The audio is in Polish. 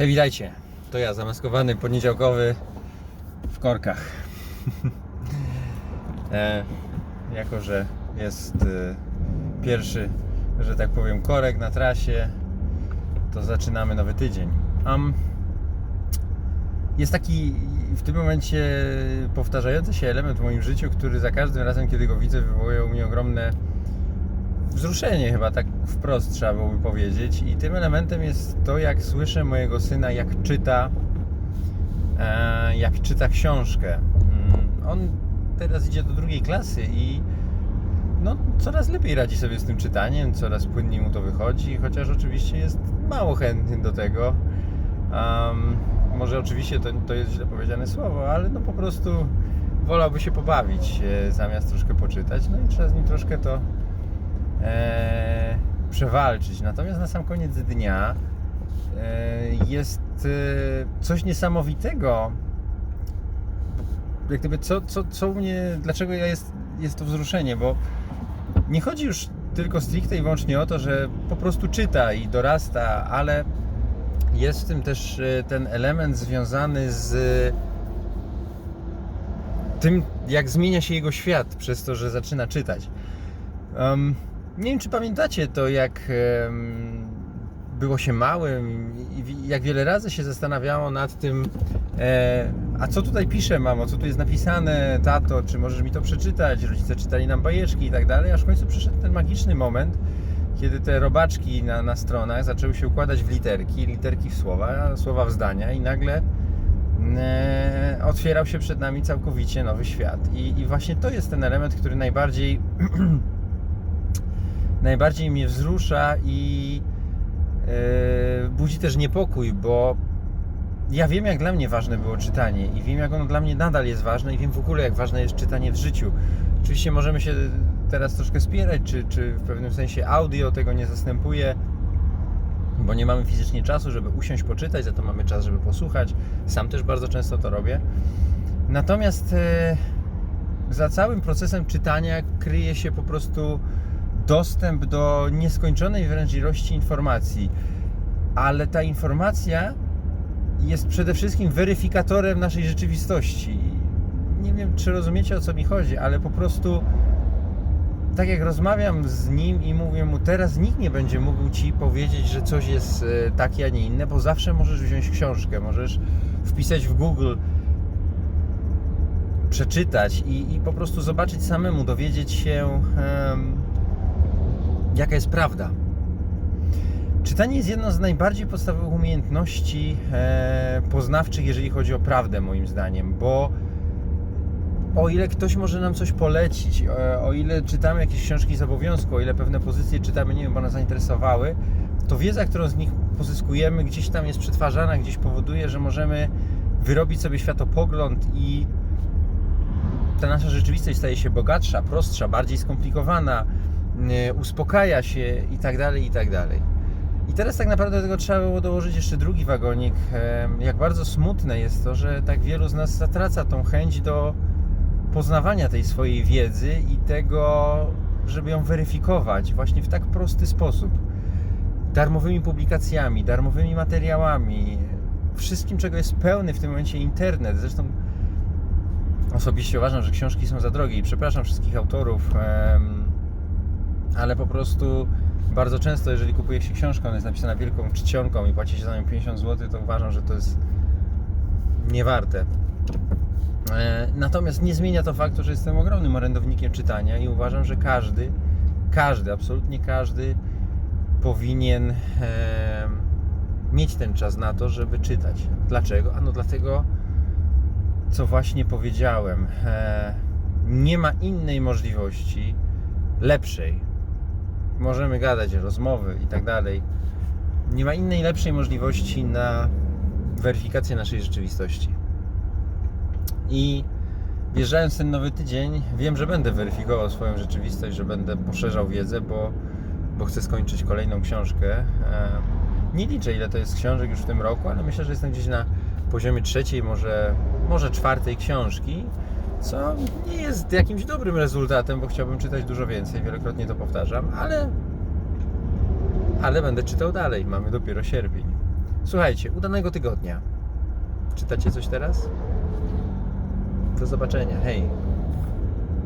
Hej, witajcie. To ja, zamaskowany poniedziałkowy w korkach. e, jako, że jest e, pierwszy, że tak powiem, korek na trasie, to zaczynamy nowy tydzień. Um, jest taki w tym momencie powtarzający się element w moim życiu, który za każdym razem, kiedy go widzę, wywołuje u mnie ogromne wzruszenie, chyba tak wprost trzeba byłoby powiedzieć. I tym elementem jest to, jak słyszę mojego syna, jak czyta, e, jak czyta książkę. Mm, On teraz idzie do drugiej klasy i no, coraz lepiej radzi sobie z tym czytaniem, coraz płynniej mu to wychodzi, chociaż oczywiście jest mało chętny do tego. Um, może oczywiście to, to jest źle powiedziane słowo, ale no po prostu wolałby się pobawić e, zamiast troszkę poczytać. No i trzeba z nim troszkę to e, przewalczyć. Natomiast na sam koniec dnia e, jest e, coś niesamowitego. Jak gdyby co, co, co u mnie, dlaczego ja jest, jest to wzruszenie, bo nie chodzi już tylko stricte i wyłącznie o to, że po prostu czyta i dorasta, ale jest w tym też e, ten element związany z tym, jak zmienia się jego świat przez to, że zaczyna czytać. Um, nie wiem, czy pamiętacie to, jak było się małym i jak wiele razy się zastanawiało nad tym, e, a co tutaj pisze, mamo, co tu jest napisane, tato, czy możesz mi to przeczytać? Rodzice czytali nam bajeczki i tak dalej, aż w końcu przyszedł ten magiczny moment, kiedy te robaczki na, na stronach zaczęły się układać w literki, literki w słowa, słowa w zdania i nagle e, otwierał się przed nami całkowicie nowy świat. I, I właśnie to jest ten element, który najbardziej najbardziej mnie wzrusza i e, budzi też niepokój, bo ja wiem, jak dla mnie ważne było czytanie i wiem, jak ono dla mnie nadal jest ważne i wiem w ogóle, jak ważne jest czytanie w życiu. Oczywiście możemy się teraz troszkę spierać, czy, czy w pewnym sensie audio tego nie zastępuje, bo nie mamy fizycznie czasu, żeby usiąść, poczytać, za to mamy czas, żeby posłuchać. Sam też bardzo często to robię. Natomiast e, za całym procesem czytania kryje się po prostu dostęp do nieskończonej wręcz ilości informacji. Ale ta informacja jest przede wszystkim weryfikatorem naszej rzeczywistości. Nie wiem, czy rozumiecie o co mi chodzi, ale po prostu tak jak rozmawiam z nim i mówię mu, teraz nikt nie będzie mógł ci powiedzieć, że coś jest e, takie, a nie inne, bo zawsze możesz wziąć książkę, możesz wpisać w Google, przeczytać i, i po prostu zobaczyć samemu, dowiedzieć się, em, jaka jest prawda. Czytanie jest jedną z najbardziej podstawowych umiejętności e, poznawczych, jeżeli chodzi o prawdę, moim zdaniem, bo o ile ktoś może nam coś polecić, e, o ile czytamy jakieś książki z obowiązku, o ile pewne pozycje czytamy, nie wiem, bo nas zainteresowały, to wiedza, którą z nich pozyskujemy, gdzieś tam jest przetwarzana, gdzieś powoduje, że możemy wyrobić sobie światopogląd i ta nasza rzeczywistość staje się bogatsza, prostsza, bardziej skomplikowana, uspokaja się i tak dalej, i tak dalej. I teraz tak naprawdę do tego trzeba było dołożyć jeszcze drugi wagonik. Em, Jak bardzo smutne jest to, że tak wielu z nas zatraca tą chęć do poznawania tej swojej wiedzy i tego, żeby ją weryfikować właśnie w tak prosty sposób. Darmowymi publikacjami, darmowymi materiałami, wszystkim, czego jest pełny w tym momencie internet. Zresztą Osobiście uważam, że książki są za drogie i przepraszam wszystkich autorów, em, ale po prostu bardzo często, jeżeli kupuje się książkę, ona jest napisana wielką czcionką i płaci się za nią 50 zł, to uważam, że to jest niewarte. E, Natomiast nie zmienia to faktu, że jestem ogromnym orędownikiem czytania i uważam, że każdy, każdy, absolutnie każdy powinien em, mieć ten czas na to, żeby czytać. Dlaczego? Ano dlatego, co właśnie powiedziałem. E, nie ma innej możliwości lepszej. Możemy gadać, rozmowy i tak dalej. Nie ma innej lepszej możliwości na weryfikację naszej rzeczywistości. I wjeżdżając ten nowy tydzień, wiem, że będę weryfikował swoją rzeczywistość, że będę poszerzał wiedzę, bo, bo chcę skończyć kolejną książkę. E, Nie liczę, ile to jest książek już w tym roku, ale myślę, że jestem gdzieś na poziomie trzeciej, może, może czwartej książki, co nie jest jakimś dobrym rezultatem, bo chciałbym czytać dużo więcej, wielokrotnie to powtarzam, ale, ale będę czytał dalej. Mamy dopiero sierpień. Słuchajcie, udanego tygodnia. Czytacie coś teraz? Do zobaczenia. Hej.